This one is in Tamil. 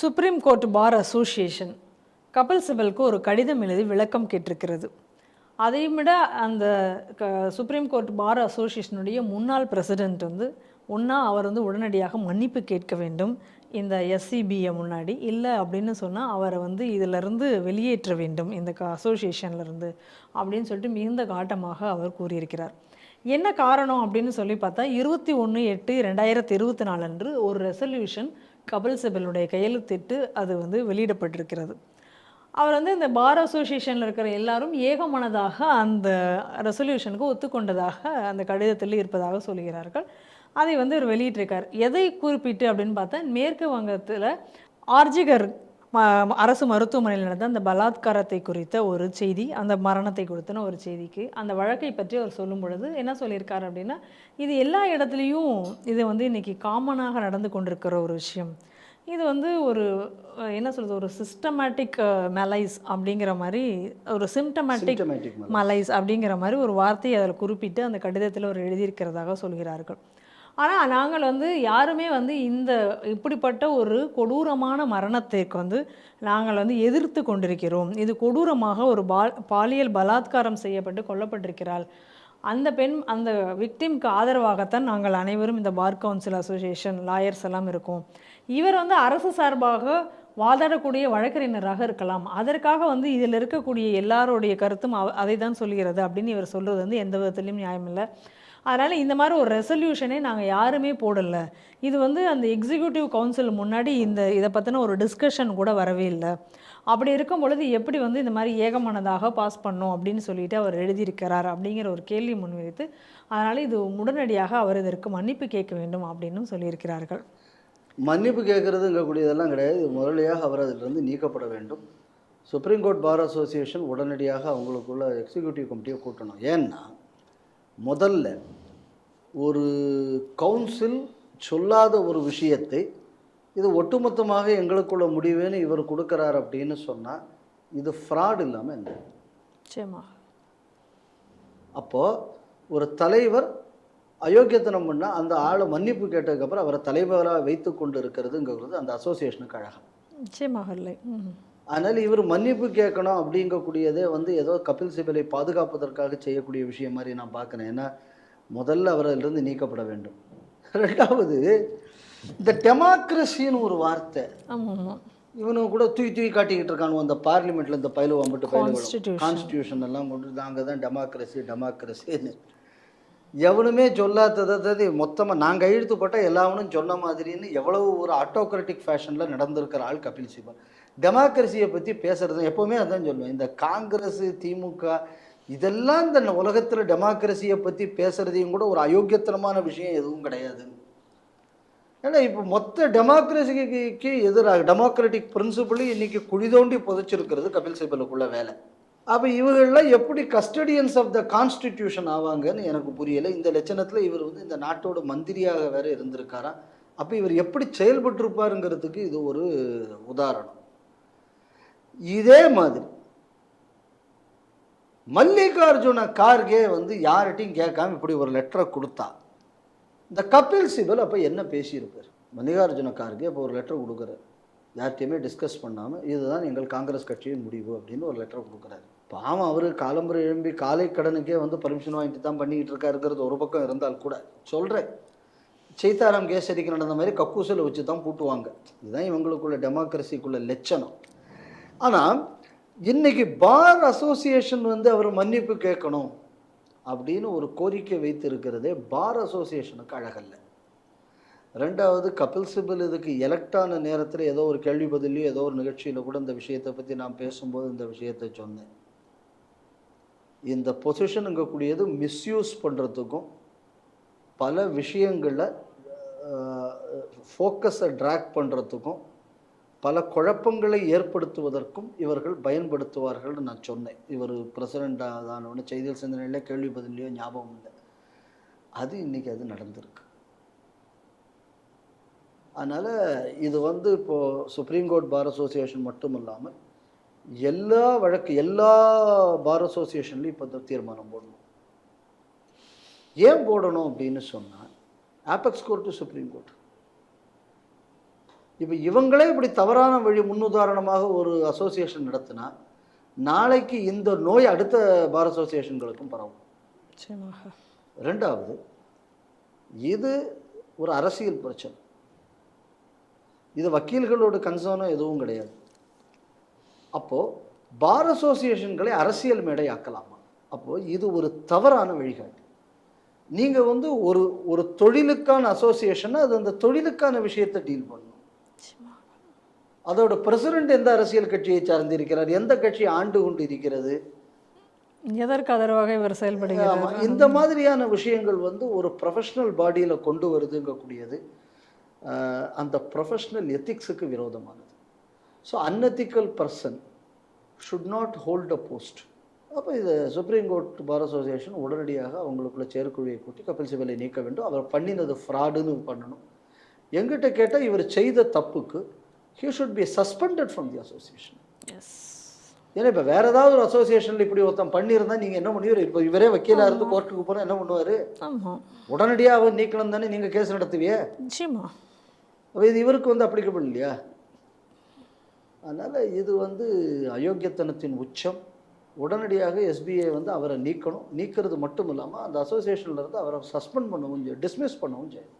Supreme Court Bar Association Kapil சிபலுக்கு ஒரு கடிதம் எழுதி விளக்கம் கேட்டிருக்கிறது. அதையும் விட அந்த க சுப்ரீம் கோர்ட் பார் அசோசியேஷனுடைய முன்னாள் பிரசிடென்ட் வந்து ஒன்றா அவர் வந்து உடனடியாக மன்னிப்பு கேட்க வேண்டும். இந்த எஸ்சிபியை முன்னாடி இல்லை அப்படின்னு சொன்னால் அவரை வந்து இதிலிருந்து வெளியேற்ற வேண்டும் இந்த க அசோசியேஷன்லேருந்து அப்படின்னு சொல்லிட்டு மிகுந்த காட்டமாக அவர் கூறியிருக்கிறார். என்ன காரணம் அப்படின்னு சொல்லி பார்த்தா இருபத்தி ஒன்று எட்டு ரெண்டாயிரத்தி இருபத்தி நாலு அன்று ஒரு ரெசல்யூஷன் கபில் சிபலுடைய கையெழுத்திட்டு அது வந்து வெளியிடப்பட்டிருக்கிறது. அவர் வந்து இந்த பார் அசோசியேஷனில் இருக்கிற எல்லாரும் ஏகமனதாக அந்த ரெசல்யூஷனுக்கு ஒத்துக்கொண்டதாக அந்த கடிதத்தில் இருப்பதாக சொல்கிறார்கள். அதை வந்து இவர் வெளியிட்டிருக்கார். எதை குறிப்பிட்டு அப்படின்னு பார்த்தா மேற்கு வங்கத்தில் ஆர்ஜிகர் அரசு மருத்துவமனையில் நடந்த அந்த பலாத்காரத்தை குறித்த ஒரு செய்தி அந்த மரணத்தை குறித்தன ஒரு செய்திக்கு அந்த வழக்கை பற்றி அவர் சொல்லும் பொழுது என்ன சொல்லியிருக்காரு அப்படின்னா இது எல்லா இடத்துலையும் இது வந்து இன்னைக்கு காமனாக நடந்து கொண்டிருக்கிற ஒரு விஷயம் இது வந்து ஒரு என்ன சொல்றது ஒரு சிஸ்டமேட்டிக் மெலைஸ் அப்படிங்கிற மாதிரி ஒரு சிம்டமேட்டிக். மலைஸ் அப்படிங்கிற மாதிரி ஒரு வார்த்தையை அதில் குறிப்பிட்டு அந்த கடிதத்தில் ஒரு எழுதியிருக்கிறதாக சொல்கிறார்கள் ஆனால் நாங்கள் வந்து யாருமே வந்து இந்த இப்படிப்பட்ட ஒரு கொடூரமான மரணத்திற்கு வந்து நாங்கள் வந்து எதிர்த்து கொண்டிருக்கிறோம். இது கொடூரமாக ஒரு பால் பாலியல் பலாத்காரம் செய்யப்பட்டு கொல்லப்பட்டிருக்கிறாள். அந்த பெண் அந்த விக்டிம்க்கு ஆதரவாகத்தான் நாங்கள் அனைவரும் இந்த பார் கவுன்சில் அசோசியேஷன் லாயர்ஸ் எல்லாம் இருக்கோம். இவர் வந்து அரசு சார்பாக வாதாடக்கூடிய வழக்கறிஞராக இருக்கலாம். அதற்காக வந்து இதில் இருக்கக்கூடிய எல்லாருடைய கருத்தும் அவ- அதை தான் சொல்கிறது அப்படின்னு இவர் சொல்கிறது வந்து எந்த விதத்துலையும் நியாயமில்லை அதனால் இந்த மாதிரி ஒரு ரெசல்யூஷனே நாங்கள் யாருமே போடலை. இது வந்து அந்த எக்ஸிக்யூட்டிவ் கவுன்சில் முன்னாடி இந்த இதை பற்றின ஒரு டிஸ்கஷன் கூட வரவே இல்லை. அப்படி இருக்கும் பொழுது எப்படி வந்து இந்த மாதிரி ஏகமனதாக பாஸ் பண்ணோம் அப்படின்னு சொல்லிட்டு அவர் எழுதியிருக்கிறார் அப்படிங்கிற ஒரு கேள்வி முன்வைத்து அதனால் இது உடனடியாக அவர் இதற்கு மன்னிப்பு கேட்க வேண்டும் அப்படின்னும் சொல்லியிருக்கிறார்கள். மன்னிப்பு கேட்குறதுங்கக்கூடியதெல்லாம் கிடையாது. முதலியாக அவர் அதிலிருந்து நீக்கப்பட வேண்டும். சுப்ரீம் கோர்ட் பார் அசோசியேஷன் உடனடியாக அவங்களுக்குள்ள எக்ஸிக்யூட்டிவ் கமிட்டியை கூட்டணும். ஏன்னா முதல்ல ஒரு கவுன்சில் சொல்லாத ஒரு விஷயத்தை இது ஒட்டுமொத்தமாக எங்களுக்குள்ள முடிவுன்னு இவர் கொடுக்குறார் அப்படின்னு சொன்னால் இது ஃப்ராட் இல்லாமல் என்ன? அப்போது ஒரு தலைவர் அயோக்கியத்தனம் பண்ணால் அந்த ஆளை மன்னிப்பு கேட்டதுக்கப்புறம் அவரை தலைவராக வைத்து கொண்டு இருக்கிறதுங்கிறது அந்த அசோசியேஷனுக்கு அழகம். நிச்சயமாக இல்லை. அதனால் இவர் மன்னிப்பு கேட்கணும் அப்படிங்கக்கூடியதே வந்து ஏதோ கபில் சிபலை பாதுகாப்பதற்காக செய்யக்கூடிய விஷயம் மாதிரி நான் பார்க்குறேன். ஏன்னா முதல்ல அவர் அதிலிருந்து நீக்கப்பட வேண்டும். ரெண்டாவது இந்த டெமோக்ரஸின்னு ஒரு வார்த்தை. இவனுங்க கூட தூக்கி தூக்கி காட்டிக்கிட்டு இருக்கானுவோ அந்த பார்லிமெண்ட்ல இந்த பயில வம்பிட்டு பயில Constitution. கான்ஸ்டியூஷன் எல்லாம் கொண்டு நாங்கள் தான் டெமோக்ரஸி டெமோக்ரஸின்னு. எவனுமே சொல்லாததை மொத்தமாக நாங்கள் கையெழுத்து போட்டால் எல்லாவனும் சொன்ன மாதிரின்னு எவ்வளவு ஒரு ஆட்டோக்ராட்டிக் ஃபேஷனில் நடந்திருக்கிற ஆள் கபில் சிபல் டெமோக்ரஸியை பற்றி பேசுறது எப்போவுமே அதான் சொல்லுவேன். இந்த காங்கிரஸ் திமுக இதெல்லாம் இந்த உலகத்தில் டெமோக்ரஸியை பற்றி பேசுறதையும் கூட ஒரு அயோக்கியத்தனமான விஷயம் எதுவும் கிடையாது. ஏன்னா இப்போ மொத்த டெமோக்ரஸிக்கு எதிராக டெமோக்ராட்டிக் பிரின்சிபலி இன்னைக்கு குழி தோண்டி புதைச்சிருக்கிறது கபில் சிபலுக்குள்ள வேலை. அப்போ இவர்கள்லாம் எப்படி கஸ்டடியன்ஸ் ஆஃப் த கான்ஸ்டிடியூஷன் ஆவாங்கன்னு எனக்கு புரியலை. இந்த லட்சணத்தில் இவர் வந்து இந்த நாட்டோட மந்திரியாக வேற இருந்திருக்காராம் அப்போ இவர் எப்படி செயல்பட்டிருப்பாருங்கிறதுக்கு இது ஒரு உதாரணம். இதே மாதிரி மல்லிகார்ஜுன கார்கே வந்து யார்கிட்டையும் கேட்காம இப்படி ஒரு லெட்டரை கொடுத்தா. இந்த கபில் சிபல் அப்போ என்ன பேசியிருப்பார்? மல்லிகார்ஜுன கார்கே இப்போ ஒரு லெட்டர் கொடுக்குறாரு. யார்கிட்டையுமே டிஸ்கஸ் பண்ணாமல் இதுதான் எங்கள் காங்கிரஸ் கட்சியின் முடிவு அப்படின்னு ஒரு லெட்டர் கொடுக்குறாரு. பாவம் அவர் காலம்புரை எழும்பி காலை கடனுக்கே வந்து பர்மிஷன் வாங்கிட்டு தான் பண்ணிக்கிட்டு இருக்காருங்கிறது ஒரு பக்கம் இருந்தால் கூட சொல்கிறேன் சீதாராம் கேசரிக்கு நடந்த மாதிரி கக்கூசலை வச்சு தான் பூட்டுவாங்க. இதுதான் இவங்களுக்குள்ள டெமோக்ரஸிக்குள்ள லட்சணம். ஆனால் இன்னைக்கு பார் அசோசியேஷன் வந்து அவர் மன்னிப்பு கேட்கணும் அப்படின்னு ஒரு கோரிக்கை வைத்திருக்கிறதே பார் அசோசியேஷனுக்கு அழகல்ல. ரெண்டாவது கபில் சிபல் இதுக்கு எலக்டான நேரத்தில் ஏதோ ஒரு கேள்வி பதிலையோ ஏதோ ஒரு நிகழ்ச்சியில் கூட இந்த விஷயத்தை பற்றி நான் பேசும்போது இந்த விஷயத்தை சொன்னேன். இந்த பொசிஷனுங்கக்கூடியது மிஸ்யூஸ் பண்ணுறதுக்கும் பல விஷயங்களில் ஃபோக்கஸை ட்ராக் பண்ணுறதுக்கும் பல குழப்பங்களை ஏற்படுத்துவதற்கும் இவர்கள் பயன்படுத்துவார்கள்னு நான் சொன்னேன். இவர் பிரசிடெண்ட்டாக தான் ஒன்று செய்தியில் சிந்தனையில கேள்வி பதிலையோ ஞாபகம் இல்லை. அது இன்றைக்கி அது நடந்திருக்கு. அதனால் இது வந்து இப்போது சுப்ரீம் கோர்ட் பார் அசோசியேஷன் மட்டும் இல்லாமல் எல்லா வழக்கு எல்லா பார் அசோசியேஷன்லையும் இப்போ தீர்மானம் போடணும். ஏன் போடணும் அப்படின்னு சொன்னால் ஆபெக்ஸ் கோர்ட்டு சுப்ரீம் கோர்ட் இப்போ இவங்களே இப்படி தவறான வழி முன்னுதாரணமாக ஒரு அசோசியேஷன் நடத்தினா நாளைக்கு இந்த நோய் அடுத்த பார் அசோசியேஷன்களுக்கும் பரவும். ரெண்டாவது இது ஒரு அரசியல் பிரச்சனை. இது வக்கீல்களோட கன்சர்னும் எதுவும் கிடையாது. அப்போது பார் அசோசியேஷன்களை அரசியல் மேடை ஆக்கலாமா அப்போது இது ஒரு தவறான வழிகாட்டு. நீங்கள் வந்து ஒரு ஒரு தொழிலுக்கான அசோசியேஷனை அது அந்த தொழிலுக்கான விஷயத்தை டீல் பண்ணணும் அதோட பிரசிடென்ட் எந்த அரசியல் கட்சியை சார்ந்திருக்கிறார்? எந்த கட்சி ஆண்டு கொண்டு இருக்கிறது? எதற்கு ஆதரவாக இவர் செயல்படுகிறார்? இந்த மாதிரியான விஷயங்கள் வந்து ஒரு ப்ரொஃபஷனல் பாடியில் கொண்டு வருதுங்கக்கூடியது. அந்த ப்ரொஃபஷனல் எத்திக்ஸுக்கு விரோதமானது. So unethical person should not hold a post அப்போ இது சுப்ரீம் கோர்ட் பார் அசோசியேஷன் உடனடியாக அவங்களுக்குள்ள செயற்குழுவை கூட்டி கபில் சிபலை நீக்க வேண்டும். அவர் பண்ணினது ஃப்ராடுன்னு பண்ணணும். எங்கிட்ட கேட்டால் இவர் செய்த தப்புக்கு he should be suspended from the association yes ஏன்னா இப்போ வேற ஏதாவது ஒரு அசோசியேஷனில் இப்படி ஒருத்தன் பண்ணியிருந்தா நீங்கள் என்ன பண்ணுவீர்? இப்போ இவரே வக்கீலாக இருந்து கோர்ட்டுக்கு போனால் என்ன பண்ணுவார்? உடனடியாக அவர் நீக்கணும் தானே நீங்கள் கேஸ் நடத்துவியே? நிச்சயமா. அப்போ இது இவருக்கு வந்து அப்ளிகபிள் இல்லையா? அதனால் இது வந்து அயோக்கியத்தனத்தின் உச்சம். உடனடியாக எஸ்பிஐ வந்து அவரை நீக்கணும். நீக்கிறது மட்டும் இல்லாமல் அந்த அசோசியேஷன்லேருந்து அவரை சஸ்பெண்ட் பண்ணவும் டிஸ்மிஸ் பண்ணவும் செய்யும்